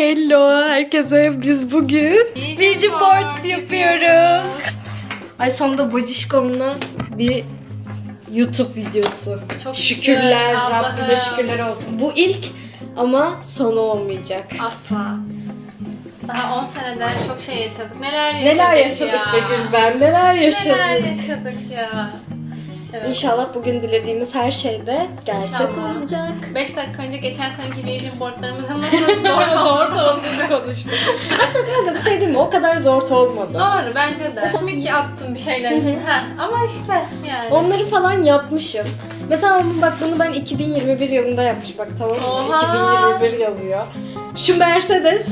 Hello herkese. Biz bugün Vision board yapıyoruz. Ay sonunda Bacişkom'la bir YouTube videosu. Çok Şükürler, şükür, Allah'ım. Rabbime şükürler olsun. Bu ilk ama sonu olmayacak. Asla. Daha 10 senede çok şey yaşadık. Neler yaşadık Neler yaşadık ya. be Gülben, neler yaşadık. Neler yaşadık ya. Evet. İnşallah bugün dilediğimiz her şey de gerçek İnşallah. olacak. 5 dakika önce geçen seneki Vision boardlarımızın nasıl zor zor olduğunu konuştuk. Aslında kanka bir şey diyeyim mi? O kadar zor olmadı. Doğru bence de. Şimdi ki attım bir şeyler için. ha. Ama işte yani. Onları falan yapmışım. Mesela onun bak bunu ben 2021 yılında yapmış bak tamam mı? Oha! 2021 yazıyor. Şu Mercedes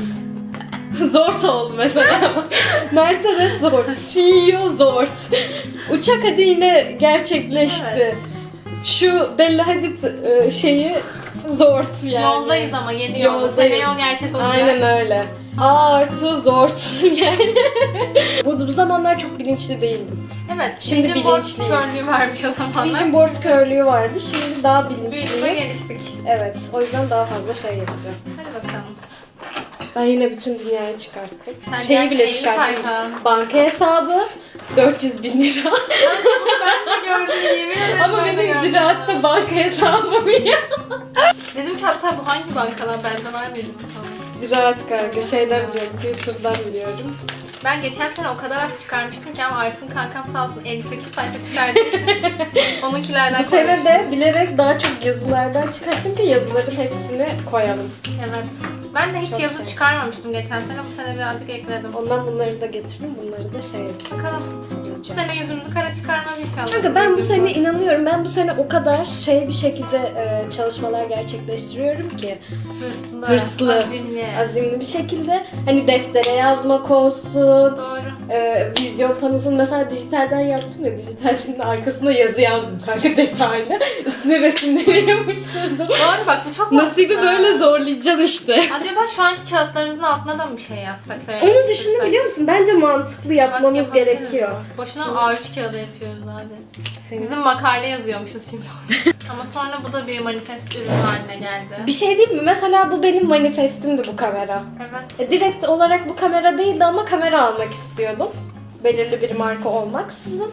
Zort oldu mesela. Mercedes Zort. CEO Zort. Uçak hadi yine gerçekleşti. Evet. Şu Bella Hadid e, şeyi Zort yani. Yoldayız ama yeni yolda. Seneye o gerçek olacak. Aynen öyle. A artı Zort yani. bu, bu zamanlar çok bilinçli değildim. Evet. Şimdi Vision board körlüğü varmış o zamanlar. Vision board körlüğü vardı. Şimdi daha bilinçliyim. geliştik. Evet. O yüzden daha fazla şey yapacağım. Hadi bakalım. Ben yine bütün dünyayı çıkarttım. Sen Şeyi bile 50 çıkarttım. sayfa. Banka hesabı 400 bin lira. Ben de gördüm yemin ederim. Ama ben de benim gördüm. ziraatta banka hesabım ya. Dedim ki hatta bu hangi bankalar bende var bakalım. Ziraat kanka şeyden biliyorum, Twitter'dan biliyorum. Ben geçen sene o kadar az çıkarmıştım ki ama Aysun kankam sağ olsun 58 sayfa çıkardığı için onunkilerden Bu sene de bilerek daha çok yazılardan çıkarttım ki yazıların hepsini koyalım. Evet. Ben de hiç Çok yazı şey. çıkarmamıştım geçen sene. Bu sene birazcık ekledim. Ondan bunları da getirdim, bunları da şey yapacağız. Bakalım. Bu Yapacağız. sene yüzümüzü kara çıkarmaz inşallah. Kanka ben bu sene var. inanıyorum. Ben bu sene o kadar şey bir şekilde e, çalışmalar gerçekleştiriyorum ki. hırslı, Hırslı. azimli. azimli bir şekilde hani deftere yazmak olsun, Doğru. e, vizyon panosunu mesela dijitalden yaptım ya dijitalin arkasına yazı yazdım kanka detaylı. Üstüne resimleri yapıştırdım. Doğru bak bu çok Nasibi mantıklı. böyle zorlayacaksın işte. Acaba şu anki kağıtlarımızın altına da mı bir şey yazsak da öyle Onu düşündüm biliyor musun? Bence mantıklı Bak, yapmamız yapabiliriz. gerekiyor. Boşuna Şimdi- A3 kağıdı yapıyoruz. Senin- Bizim makale yazıyormuşuz şimdi. Ama sonra bu da bir manifest ürün haline geldi. Bir şey değil mi? Mesela bu benim manifestimdi bu kamera. Evet. E, direkt olarak bu kamera değildi ama kamera almak istiyordum. Belirli bir marka olmaksızın.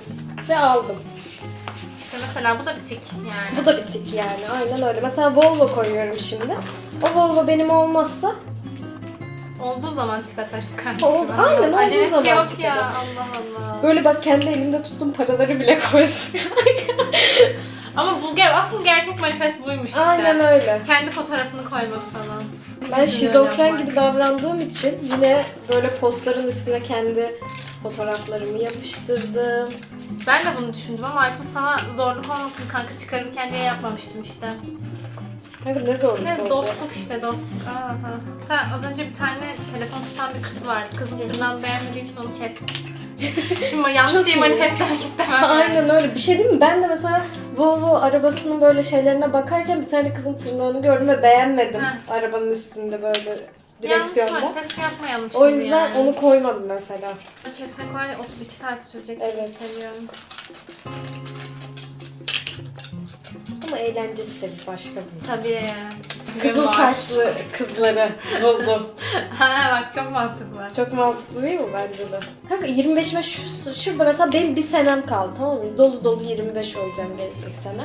Ve aldım. İşte mesela bu da bir tik yani. Bu da bir tik yani. Aynen öyle. Mesela Volvo koyuyorum şimdi. O Volvo benim olmazsa Olduğu zaman tik atarız kardeşim. Oldu- aynen, olduğu Acelesi zaman yok ya. Allah Allah. böyle bak kendi elimde tuttuğum paraları bile koydum. Ama bu ger asıl gerçek manifest buymuş işte. Aynen öyle. Kendi fotoğrafını koymak falan. Ben şizofren gibi davrandığım için yine böyle postların üstüne kendi fotoğraflarımı yapıştırdım. Ben de bunu düşündüm ama Aysun sana zorluk olmasın kanka çıkarırken diye yapmamıştım işte. Kanka ne zorluk Ne oldu. dostluk işte dostluk. Aha. Sen az önce bir tane telefon tutan bir kız vardı. Kızın tırnağını beğenmediğim için onu kestim. Şimdi yanlış Çok şeyi iyi. manifestlemek istemem. Aynen öyle. Bir şey değil mi? Ben de mesela Volvo arabasının böyle şeylerine bakarken bir tane kızın tırnağını gördüm ve beğenmedim. Heh. Arabanın üstünde böyle Yanlış direksiyonda. manifest yapmayalım şimdi O yüzden yani. onu koymadım mesela. Kesmek var ya 32 saat sürecek. Evet. Seviyorum. Ama eğlencesi de bir başka bir. Tabii. Kızıl saçlı kızları buldum. Ha bak çok mantıklı. Çok mantıklı değil mi bence de? Kanka 25'ime şu, şurada mesela benim bir senem kaldı tamam mı? Dolu dolu 25 olacağım gelecek sene.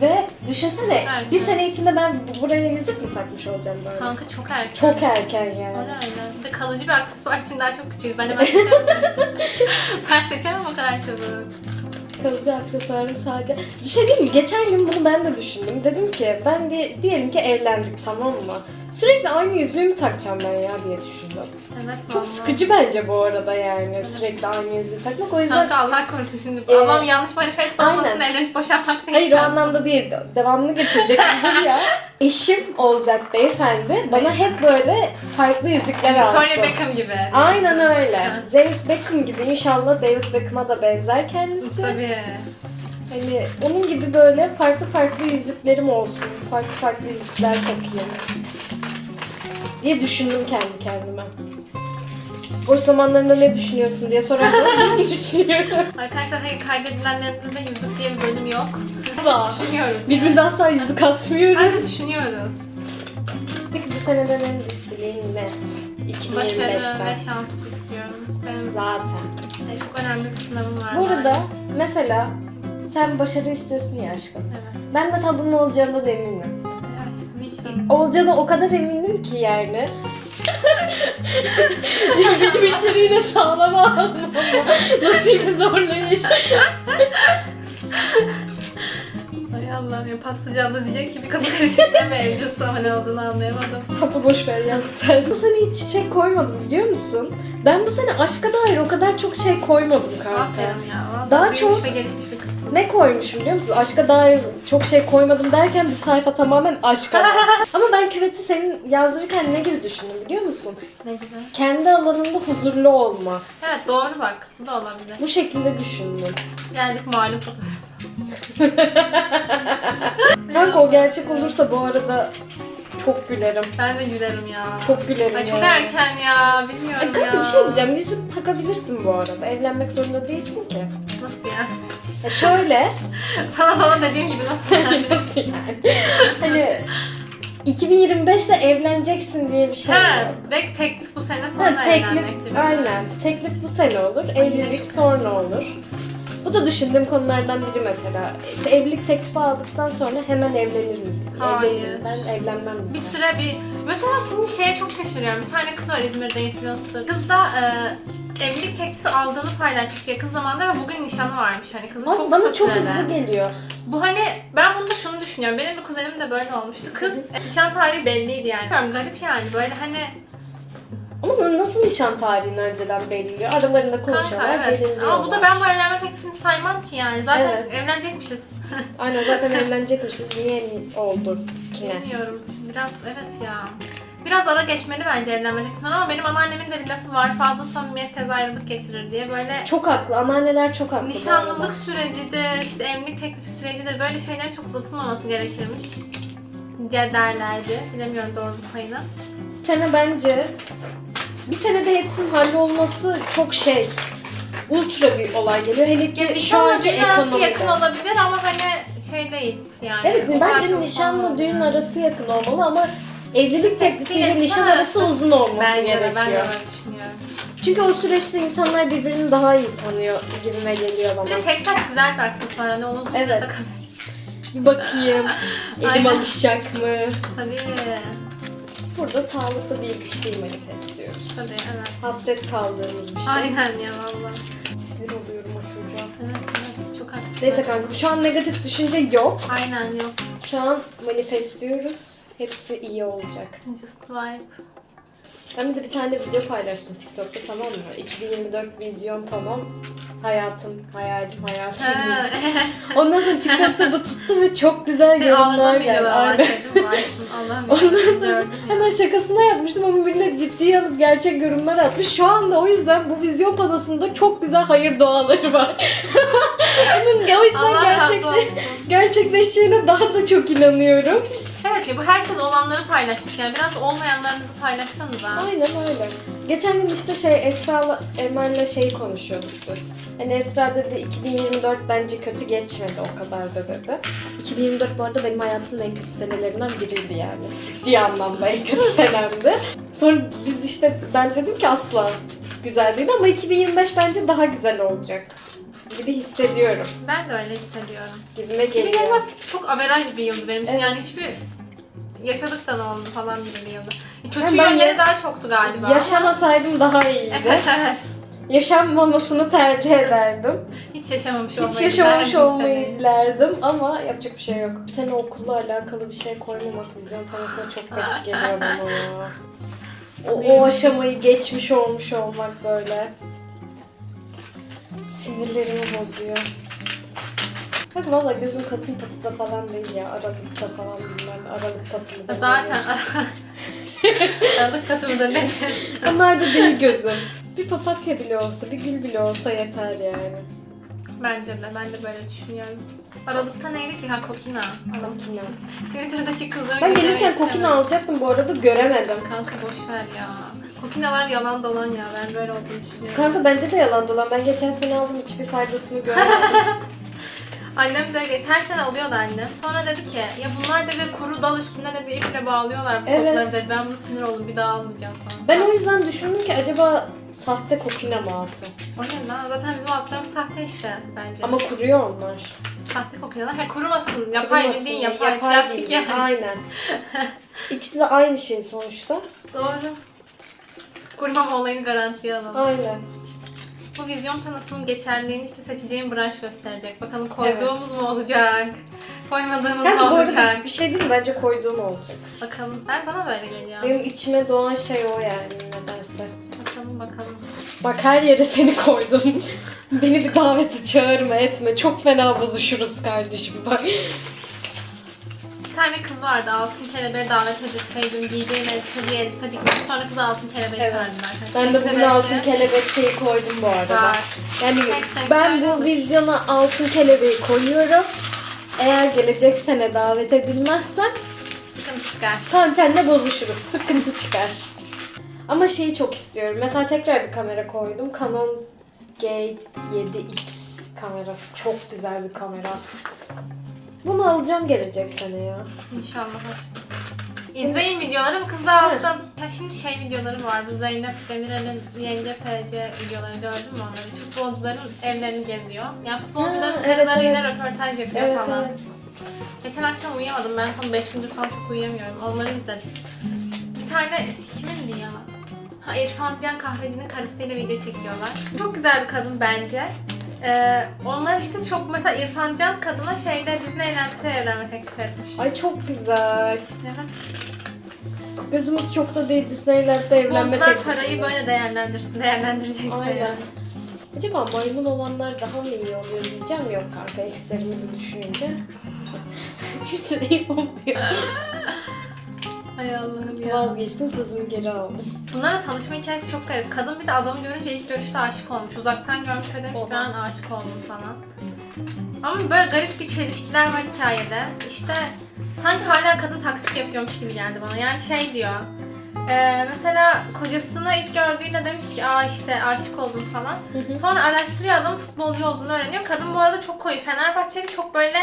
Ve düşünsene Erken. bir sene içinde ben bu- buraya yüzük mü takmış olacağım böyle? Kanka çok erken. Çok erken yani. öyle. Bir de kalıcı bir aksesuar için daha çok küçüğüz. Ben hemen seçemem. ben seçemem o kadar çabuk. Kalıcı aksesuarım sadece. Bir şey diyeyim mi? Geçen gün bunu ben de düşündüm. Dedim ki ben de diyelim ki evlendik tamam mı? Sürekli aynı yüzüğü mü takacağım ben ya diye düşündüm. Evet Çok vallahi. sıkıcı bence bu arada yani sürekli aynı yüzüğü takmak. O yüzden Kanka Allah korusun şimdi. Ee, Allah'ım yanlış manifest olmasın aynen. evlenip boşanmak değil. Hayır o anlamda değil. Devamını getirecek bir ya. Eşim olacak beyefendi. Bana hep böyle farklı yüzükler alsın. Victoria Beckham gibi. Aynen öyle. Ha. David Beckham gibi inşallah David Beckham'a da benzer kendisi. Tabii. Hani onun gibi böyle farklı farklı yüzüklerim olsun. Farklı farklı yüzükler takayım. Diye düşündüm kendi kendime. Boş zamanlarında ne düşünüyorsun diye sorarsanız ben düşünüyorum. Arkadaşlar hayır kaydedilenlerimizde yüzük diye bir bölüm yok. Var. düşünüyoruz. Birbirimize asla yüzük atmıyoruz. Sadece düşünüyoruz. Peki bu seneden en büyük dileğin ne? Başarı ve 2025'ten. şans istiyorum. Benim Zaten. e, çok önemli bir sınavım var. Bu arada mesela sen başarı istiyorsun ya aşkım. Evet. Ben mesela bunun olacağına da eminim. Ya aşkım inşallah. Olacağına o kadar eminim ki yani. Benim işleri yine sağlam ama nasibi zorlamış. Ay Allah'ım ya pastacı abla diyecek ki bir kapı karışıklığı mevcut ama ne olduğunu anlayamadım. Kapı boş ver ya sen. Bu sene hiç çiçek koymadım biliyor musun? Ben bu sene aşka dair o kadar çok şey koymadım kanka. Aferin ya. Daha büyümüş çok- ve gelişmiş. Ne koymuşum biliyor musun? Aşka dair çok şey koymadım derken bir sayfa tamamen aşka. Ama ben küveti senin yazdırırken ne gibi düşündüm biliyor musun? Ne güzel. Kendi alanında huzurlu olma. Evet doğru bak. Bu da olabilir. Bu şekilde düşündüm. Geldik malum fotoğraf. Kanka o gerçek olursa bu arada çok gülerim. Ben de gülerim ya. Çok gülerim Ay çok yani. erken ya. Bilmiyorum ya. kanka bir şey diyeceğim. Yüzük takabilirsin bu arada. Evlenmek zorunda değilsin ki. Nasıl ya? Ya şöyle. Sana da o dediğim gibi nasıl? Nasıl yani? Hani 2025'te evleneceksin diye bir şey ha, yok. belki teklif bu sene sonra Ha, evlenmek teklif, mi? aynen. Teklif bu sene olur, evlilik sonra olur. Bu da düşündüğüm konulardan biri mesela. İşte evlilik teklifi aldıktan sonra hemen evleniriz. Hayır. Evlenirim. Ben evlenmem. Bir süre bir... Mesela şimdi şeye çok şaşırıyorum. Bir tane kız var İzmir'de influencer. Kız da e, evlilik teklifi aldığını paylaşmış yakın zamanda ve bugün nişanı varmış. Hani kızın Bana, çok bana kısa çok sürede. hızlı geliyor. Bu hani ben bunda şunu düşünüyorum. Benim bir kuzenim de böyle olmuştu. Kız nişan tarihi belliydi yani. Bilmiyorum garip yani. Böyle hani Ama bunu nasıl nişan tarihini önceden belirliyor? Aralarında konuşuyorlar, kanka evet. belirliyorlar. Ama bu da ben bu evlenme teklifini saymam ki yani. Zaten Evet. evlenecekmişiz. Aynen zaten evlenecekmişiz. Niye oldu ki ne? Bilmiyorum. Biraz evet ya. Biraz ara geçmeli bence evlenme teklifinden ama benim anneannemin de bir lafı var. Fazla samimiyet tez ayrılık getirir diye. Böyle Çok haklı. Anneanneler çok haklı. nişanlılık sürecidir, işte evlilik teklifi sürecidir. Böyle şeylerin çok uzatılmaması gerekirmiş. diye derlerdi. Bilemiyorum doğruluk payını. Sene bence bir senede hepsinin hallolması çok şey. Ultra bir olay geliyor. Hele ki Yani şu nişanla anki düğün arası yakın olabilir ama hani şey değil yani. Evet bence nişanla düğün arası yakın olmalı ama evlilik teklifiyle nişan arası uzun olması de gerekiyor. ben de öyle düşünüyorum. Çünkü o süreçte insanlar birbirini daha iyi tanıyor gibime geliyor bana. Bir de tek taş güzel bir aksesuar. Hani onu Evet. Bir bakayım. Elim alışacak mı? Tabii. Biz burada sağlıklı bir ilişkiyi manifestliyoruz. Tabii evet. Hasret kaldığımız bir şey. Aynen ya valla. Sinir oluyorum o çocuğa. Evet evet çok haklısın. Neyse kanka şu an negatif düşünce yok. Aynen yok. Şu an manifestliyoruz. Hepsi iyi olacak. Just vibe. Ben de bir tane video paylaştım TikTok'ta tamam mı? 2024 vizyon panom. Hayatım, hayalim, hayatım. Ha. Ondan sonra TikTok'ta bu tuttu ve çok güzel yorumlar geldi. videolar varsın. Allah'ım Ondan sonra hemen şakasına yapmıştım ama millet ciddiye alıp gerçek yorumlar atmış. Şu anda o yüzden bu vizyon panosunda çok güzel hayır duaları var. O yüzden gerçekle, gerçekleşeceğine daha da çok inanıyorum. Evet ya bu herkes olanları paylaşmış yani biraz olmayanlarınızı paylaşsanız ha. Aynen öyle. Geçen gün işte şey Esra'la Emel'le şey konuşuyorduk. Hani Esra dedi 2024 bence kötü geçmedi o kadar da dedi. 2024 bu arada benim hayatımın en kötü senelerinden biriydi yani. Ciddi anlamda en kötü senemdi. Sonra biz işte ben dedim ki asla güzel değil ama 2025 bence daha güzel olacak gibi hissediyorum. Ben de öyle hissediyorum. Gibime 2020 geliyor. çok averaj bir yıldı benim için Evet. yani hiçbir yaşadık da ne oldu falan bir yıldı. Kötü Yani ben yönleri ya- daha çoktu galiba. ama- Yaşamasaydım daha iyiydi. Evet evet. Yaşanmamasını tercih ederdim. Hiç yaşamamış olmayı Hiç yaşamamış dilerdim olmayı seni. dilerdim ama yapacak bir şey yok. Bu sene okulla alakalı bir şey koymamak vizyon panosuna çok garip geliyor bana ya. O, o aşamayı geçmiş olmuş olmak böyle. Sinirlerimi bozuyor. Bak valla gözüm Kasım patıda falan değil ya. Aralıkta falan bilmem. Aralık patımı Zaten Aralık katımıdır nedir? Onlar da değil gözüm. Bir papatya bile olsa, bir gül bile olsa yeter yani. Bence de ben de böyle düşünüyorum. Aralıkta neydi ki? Ha Kokina. Kokina. Twitter'daki kızların Ben gelirken kokina alacaktım bu arada göremedim. Kanka boş ver ya. Kokinalar yalan dolan ya. Ben böyle olduğunu düşünüyorum. Kanka bence de yalan dolan. Ben geçen sene aldım hiçbir faydasını görmedim. Annem de geç her sene alıyordu annem. Sonra dedi ki ya bunlar dedi kuru dal üstüne dedi iple bağlıyorlar bu Evet. topları dedi. Ben bunu sinir oldum bir daha almayacağım falan. Ben o yüzden düşündüm ki acaba sahte kokina mı alsın? O ne lan? Zaten bizim altlarımız sahte işte bence. Ama kuruyor onlar. sahte kokuyorlar. Ha kurumasın. Yapay Kurumasın, bildiğin yapay, plastik bildiğin, yani. Aynen. İkisi de aynı şey sonuçta. Doğru. Kurumama olayını garantiye alalım. Aynen. Bu vizyon panosunun geçerliğini işte seçeceğim branş gösterecek. Bakalım koyduğumuz mu olacak? Koymadığımız Bence mı olacak? bir şey değil mi? Bence koyduğun olacak. Bakalım. Ben bana da öyle geliyor. Benim içime doğan şey o yani nedense. Bakalım bakalım. Bak her yere seni koydum. Beni bir davete çağırma etme. Çok fena bozuşuruz kardeşim bak. Bir tane kız vardı altın kelebeğe davet edilseydim giydiğim elbise bir elbise dikmiş. Sonra kızı altın kelebeğe Evet. çağırdılar. Ben de belki- altın kelebek şeyi koydum bu arada. Var. Yani Tek ben bu vizyona altın kelebeği koyuyorum. Eğer gelecek sene davet edilmezsem Sıkıntı çıkar. Kantenle bozuşuruz. Sıkıntı çıkar. Ama şeyi çok istiyorum. Mesela tekrar bir kamera koydum. Canon G7X kamerası. Çok güzel bir kamera. Bunu alacağım gelecek sene ya. İnşallah aşkım. İzleyin videolarım kız da alsın. Ya şimdi şey videoları var. Bu Zeynep Demirel'in yenge FC videoları gördün mü onları? Futbolcuların evlerini geziyor. Yani futbolcuların Ha, evet, karıları yine evet. röportaj yapıyor Evet falan. evet. Geçen akşam uyuyamadım. Ben son 5 gündür falan çok uyuyamıyorum. Onları izledim. Bir tane kimindi ya? Ha İrfan Can Kahveci'nin karısıyla video çekiyorlar. Çok güzel bir kadın bence. Ee, onlar işte çok mesela İrfan Can kadına şeyde Disneyland'de evlenme teklif etmiş. Ay çok güzel. Evet. Gözümüz çok da değil Disneyland'de evlenme Futbolcular teklifi. parayı böyle değerlendirsin, değerlendirecek. Aynen. Acaba maymun olanlar daha mı iyi oluyor diyeceğim yok kanka eksilerimizi düşününce. Hiç de iyi olmuyor. Hay Allah'ım ya. Vazgeçtim sözümü geri aldım. Bunların tanışma hikayesi çok garip. Kadın bir de adamı görünce ilk görüşte aşık olmuş. Uzaktan görmüş ve demiş ki ben aşık oldum falan. Ama böyle garip bir çelişkiler var hikayede. İşte sanki hala kadın taktik yapıyormuş gibi geldi bana. Yani şey diyor. e, mesela kocasını ilk gördüğünde demiş ki aa işte aşık oldum falan. Sonra araştırıyor adam futbolcu olduğunu öğreniyor. Kadın bu arada çok koyu Fenerbahçeli çok böyle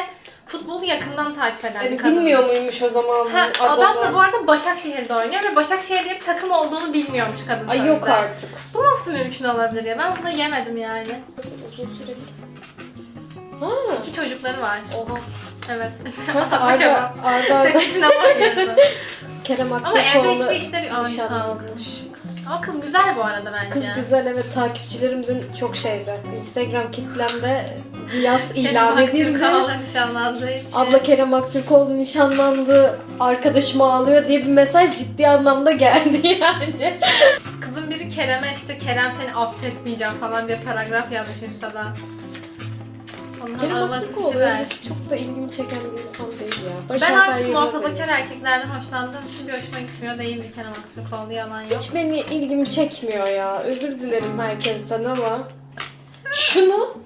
futbolu yakından takip eden bir kadın. bilmiyor muymuş o zaman Ha, bu adam da bu arada Başakşehir'de oynuyor ve Başakşehir diye bir takım olduğunu bilmiyormuş kadın Ay sözde. yok artık. Bu nasıl mümkün olabilir ya? Ben bunu yemedim yani. Uzun süre. Ha. İki çocukları var. Oha. Evet. Atapaça arda, arda, arda Sesi sinema oynuyordu. Kerem Ama evde Aktürkoğlu hiçbir işleri... Ay. Ama kız güzel bu arada bence. Kız güzel evet takipçilerim dün çok şeydi. Instagram kitlemde bir yaz ilan edildi. Nişanlandığı için. Abla Kerem Aktürkoğlu nişanlandı, arkadaşım ağlıyor diye bir mesaj ciddi anlamda geldi yani. Kızın biri Kerem'e işte Kerem seni affetmeyeceğim falan diye paragraf yazmış Insta'da. Öyle versin. çok da ilgimi çeken bir insan değil ya. Barış Ben artık muhafazakar erkeklerden hoşlandığım için bir hoşuma gitmiyor değildi Kerem Aktürkoğlu yalan yok. Hiç beni ilgimi çekmiyor ya. Özür dilerim herkesten ama. Şunu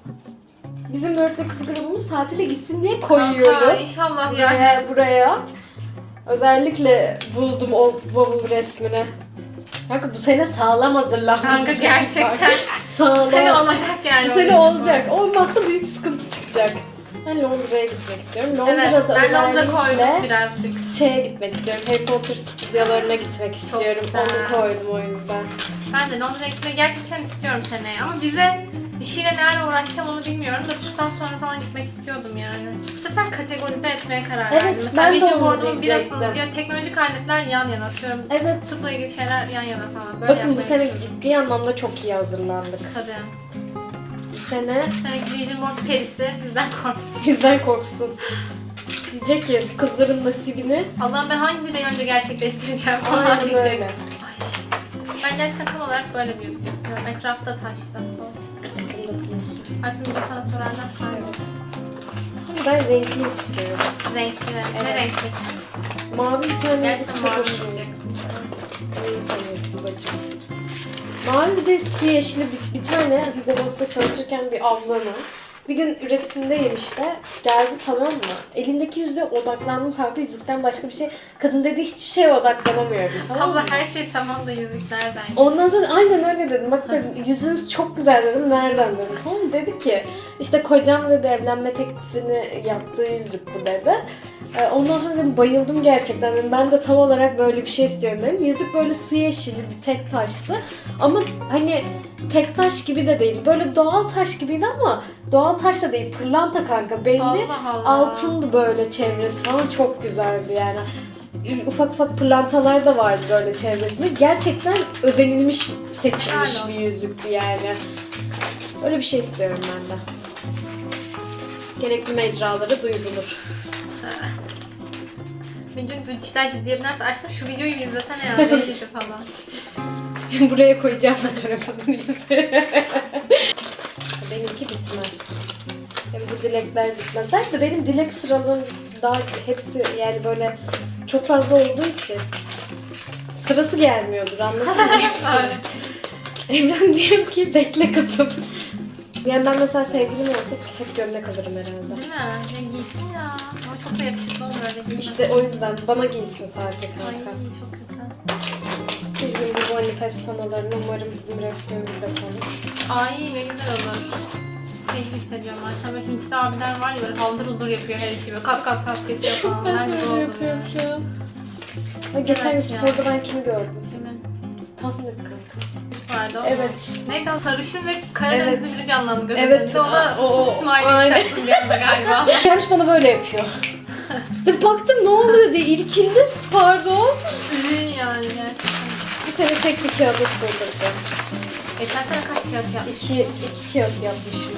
bizim dörtlü kız grubumuz tatile gitsin diye Kanka koyuyorum. inşallah ya. Buraya, buraya. Özellikle buldum o bavul resmini. Kanka bu sene sağlam hazırlanmış. Kanka gerçekten. Sağlam. bu sene olacak yani. Bu sene olacak. Olmazsa büyük çıkacak. Ben Londra'ya gitmek istiyorum. Evet Londra'da ben Londra koydum özellikle birazcık. şeye gitmek istiyorum. Harry Potter stüdyolarına gitmek istiyorum. güzel. Onu koydum o yüzden. Ben de Londra'ya gitmeyi gerçekten istiyorum seneye ama bize işiyle ne ara uğraşacağım onu bilmiyorum da TUS'tan sonra falan gitmek istiyordum yani. Bu sefer kategorize etmeye karar Evet, verdim. Mesela ben de Vision onu Board'umun diyecektim. birasını diyor teknolojik aletler yan yana atıyorum. Evet. Tıpla ilgili şeyler yan yana falan. Böyle Bakın bu yapmayı sene ciddi anlamda çok iyi hazırlandık. Tabii. Sene Vision Board perisi bizden korksun. bizden korksun. Diyecek ki kızların nasibini Allah'ım ben hangi dileği önce gerçekleştireceğim falan aynen diyecek. öyle. Ben gerçekten tam olarak böyle bir yüzük istiyorum. Etrafta. Bunu biliyorsun. Ay şimdi de sana sorarlar. Ama Ben renkli istiyorum. Renkli. Ne Evet. renkli? Mavi bir tane Gerçekten çok mavi hoşuma gitti. diyecektim. İyi tanıyorsun bacım. Mavi de su yeşili bir, bir tane Hugo Boss'ta çalışırken bir ablanın Bir gün üretimdeyim işte. Geldi tamam mı? Elindeki yüzüğe odaklandım kanka. Yüzükten başka bir şey. Kadın dedi hiçbir şeye odaklanamıyorum tamam mı? Abla her şey tamam da yüzük nereden? Ondan sonra aynen öyle dedim. Bak dedim yüzünüz çok güzel dedim. Nereden dedim. Tamam mı? Dedi ki işte kocam dedi evlenme teklifini yaptığı yüzük bu dedi. Ee, Ondan sonra dedim bayıldım gerçekten dedim. Ben de tam olarak böyle bir şey istiyorum dedim. Yüzük böyle su yeşili bir tek taşlı. Ama hani tek taş gibi de değil. Böyle doğal taş gibiydi ama doğal taş da değil. Pırlanta kanka belli. Allah Allah. Altındı böyle çevresi falan çok güzeldi yani. Ufak ufak pırlantalar da vardı böyle çevresinde. Gerçekten özenilmiş seçilmiş bir yüzüktü yani. Öyle bir şey istiyorum ben de. Gerekli mecralara duyurulur. Bir gün bu işler ciddiye binerse aşkım şu videoyu bir izlesene ya. Neydi falan. Buraya koyacağım fotoğrafını bize. Benimki bitmez. Hem bu dilekler bitmez. Belki de benim dilek sıralığım daha hepsi yani böyle çok fazla olduğu için sırası gelmiyordur anladın mı? Evren diyor ki bekle kızım. Yani ben mesela sevgilim olsa hep gömlek alırım herhalde. Değil mi? Ya giysin ya. Ama çok da yakışıklı olur öyle giymek. İşte o yüzden bana giysin sadece Ay kanka. çok kötü. Bir gün bu manifest panolarını umarım bizim resmimizde konur. Ay ne güzel olur. Şey gibi hissediyorum artık. Böyle Hintli abiler var ya böyle haldır uldur yapıyor her işi böyle kat kat kat kesiyor falan. Ben gibi oldum yani. şu an. Geçen gün Evet ya. sporda ben kimi gördüm? Tahmin kanka. Vardı o. Evet. Neydi o sarışın ve Karadenizli biri canlandı gözümün Evet, önünde. O da o- o- smiley aynen. taktım bir anda galiba. Gelmiş bana böyle yapıyor. Ve baktım ne oluyor diye irkildim. Pardon. Üzün yani gerçekten. Bu sene tek bir kağıda sığdıracağım. Geçen sene kaç kağıt yapmış? İki, iki kağıt yapmışım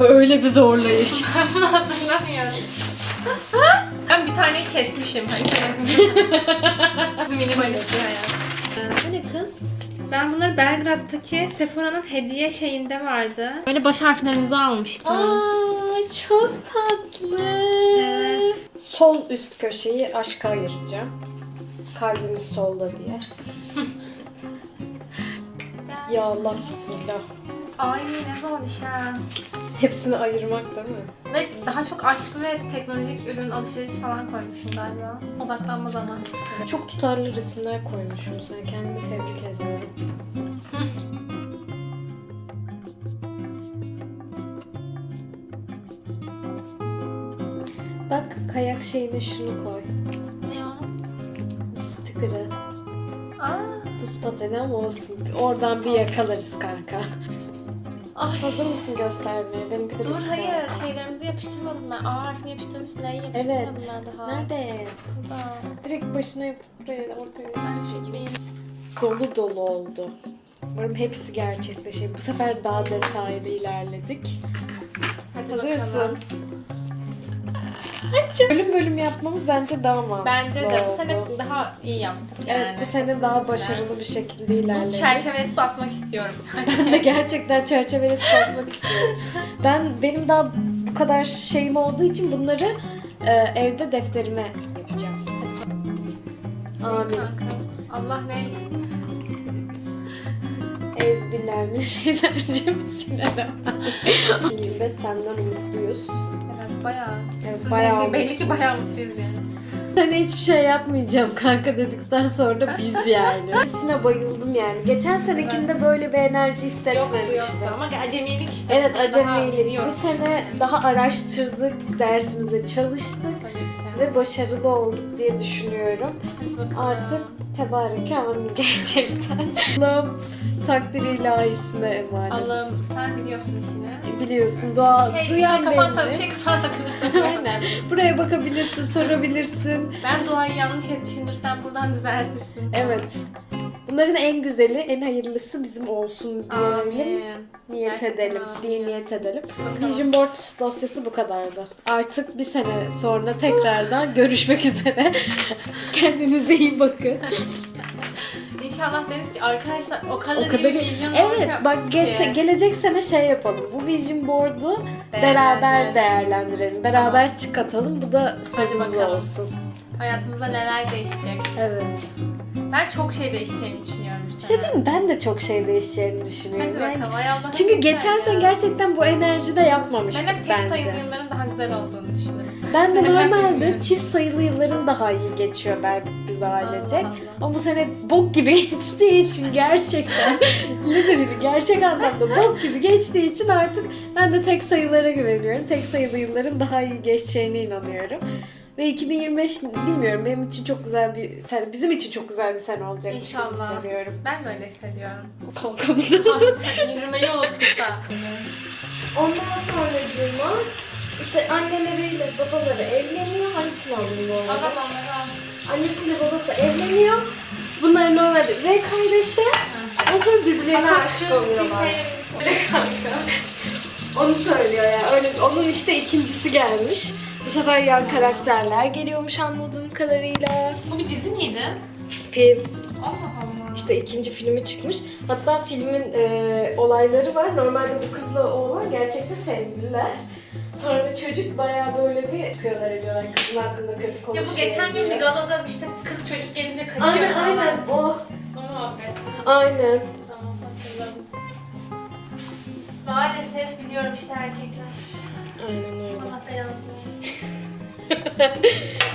ben. Öyle bir zorlayış. Ben bunu hatırlamıyorum. ben bir taneyi kesmişim. Hani Minimalist bir hayat. Ne kız? Ben bunları Belgrad'daki Sephora'nın hediye şeyinde vardı. Böyle baş harflerimizi almıştım. Aa çok tatlı. Evet. Sol üst köşeyi aşka ayıracağım. Kalbimiz solda diye. Ya Allah bismillah. Ay ne zor iş ha. Hepsini ayırmak değil mi? Ve daha çok aşk ve teknolojik ürün alışveriş falan koymuşum galiba. Odaklanma zamanı. Çok tutarlı resimler koymuşum sen. Kendimi tebrik ediyorum. Bak kayak şeyine şunu koy. Ne o? Sticker'ı. Aa, Buz pateni ama olsun. Oradan bir yakalarız kanka. Ay. Hazır mısın göstermeye? Benimki de Dur hayır şeylerimizi yapıştırmadım ben. A harfini yapıştırmışsın E'yi yapıştırmadım Evet. ben daha. Nerede? Burada. Direkt başına yapıp buraya ortaya. Ben şu 2020. Dolu dolu oldu. Umarım hepsi gerçekleşir. Bu sefer daha detaylı ilerledik. Hadi Hazırsın. bakalım. Bölüm bölüm yapmamız bence daha mantıklı Bence de bu oldu. sene daha iyi yaptık yani. Evet bu sene daha başarılı bir şekilde Bunun ilerledik. çerçevesi basmak istiyorum. Ben de gerçekten çerçeveleri basmak istiyorum. Ben benim daha bu kadar şeyim olduğu için bunları e, evde defterime yapacağım. Amin. Kanka. Allah ne? Ezbirlermişeylerce Bismillahirrahmanirrahim. Ve senden umutluyuz. Evet bayağı. Evet, bayağı belli, belli ki bayağı mutluyuz yani. Sana hiçbir şey yapmayacağım kanka dedikten sonra da biz yani. Hepsine bayıldım yani. Geçen senekinde böyle bir enerji Yoktu hissetmemiştim. yoktu ama acemilik işte. Evet acemilik. Bu sene daha araştırdık, dersimize çalıştık ve başarılı olduk diye düşünüyorum. Artık tebarek amin gerçekten. Allah'ım takdiri ilahisine emanet. Allah'ım sen biliyorsun işini. Biliyorsun dua, Bir şey, duyan bir kafan, belli. bir şey kafana takılırsa. Aynen. Buraya bakabilirsin, sorabilirsin. ben duayı yanlış etmişimdir sen buradan düzeltirsin. Evet. Bunların en güzeli, en hayırlısı bizim olsun diyelim. Niyet Gerçekten edelim, amin. diye niyet edelim. Bakalım. Vision Board dosyası bu kadardı. Artık bir sene sonra tekrardan görüşmek üzere. Kendinize iyi bakın. İnşallah deriz ki arkadaşlar o kadar, O kadar iyi iyi. vision Evet, board bak yapmışız geç, gelecek sene şey yapalım. Bu Vision Board'u beraber Değerlendirelim. Beraber tık atalım. Bu da sözümüz olsun. Hayatımızda neler değişecek. Evet. Ben çok şey değişeceğini düşünüyorum Bir şey diyeyim mi? Ben de çok şey değişeceğini düşünüyorum. Hadi bakalım ay Çünkü geçen sene gerçekten bu enerjide yapmamıştık Ben hep tek bence. sayılı yılların daha güzel olduğunu düşünürüm. Ben de normalde çift sayılı yılların daha iyi geçiyor derdik biz ailecek. Ama bu sene bok gibi geçtiği için gerçekten nedir gerçek anlamda bok gibi geçtiği için artık ben de tek sayılara güveniyorum. Tek sayılı yılların daha iyi geçeceğine inanıyorum. Ve 2025 bilmiyorum benim için çok güzel bir sene, bizim için çok güzel bir sene olacak gibi İnşallah. hissediyorum. Ben de öyle hissediyorum. Kalkamıyorum. Yürümeyi unuttuk da. Ondan sonracığıma işte anneleriyle babaları evleniyor. Hangisini aldım bu arada? Adam al. Annesiyle babası evleniyor. Bunlar normalde R kardeşi. Ondan sonra birbirlerine aşık oluyorlar. Onu söylüyor ya. Öyle onun işte ikincisi gelmiş. Bu sefer yan karakterler geliyormuş anladığım kadarıyla. Bu bir dizi miydi? Film Allah Allah. işte ikinci filmi çıkmış. Hatta filmin e, olayları var. Normalde bu kızla oğlan gerçekte sevgililer. Sonra çocuk bayağı böyle bir çıkıyorlar ediyorlar. Kızın hakkında kötü konuşuyor. Ya bu geçen gün bir galada işte kız çocuk gelince kaçıyor. Aynen falan. aynen o. O muhabbet. Aynen. Tamam hatırladım. Maalesef biliyorum işte erkekler. Aynen öyle. Allah belanı versin.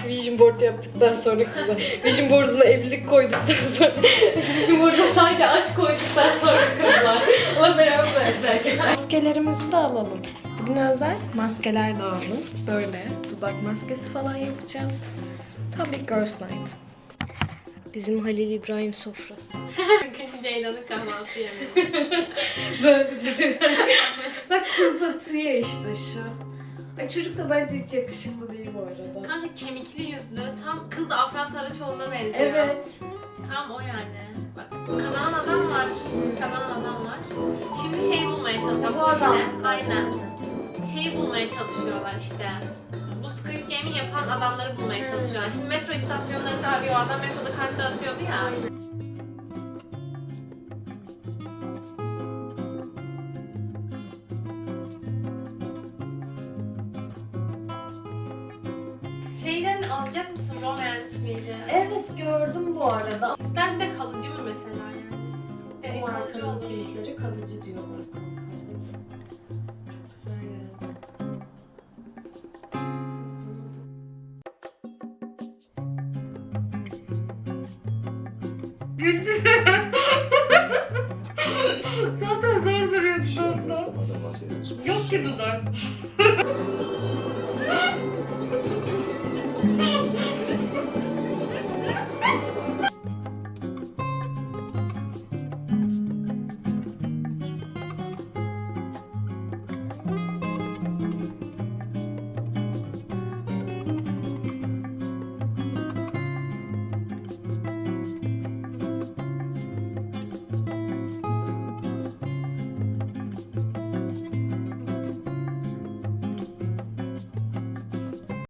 Vision board yaptıktan sonra kıza. Vision board'una evlilik koyduktan sonra. Vision board'una sadece aşk koyduktan sonra kızlar. Belanı versin erkekler. Maskelerimizi de alalım. Bugün özel maskeler de aldım. Böyle dudak maskesi falan yapacağız. Tabii Girls Night. Bizim Halil İbrahim sofrası. Küçük Ceylan'ın kahvaltı yemeği. Böyle Bak kurbatıyor işte şu. Ay çocuk da bence hiç yakışıklı değil bu arada. Kanka kemikli yüzlü. Tam kız da Afra Saraçoğlu'na benziyor. Evet. Tam o yani. Bak kazanan adam var. Kazanan adam var. Şimdi şeyi bulmaya çalışıyor. Bu adam. Aynen. Şeyi bulmaya çalışıyorlar işte. Bu Squid Game'i yapan adamları bulmaya çalışıyorlar. Şimdi metro istasyonlarında arıyor. Adam metroda kart dağıtıyordu ya. Güldü. Zaten zor duruyor dudaklar. Yok ki dudak.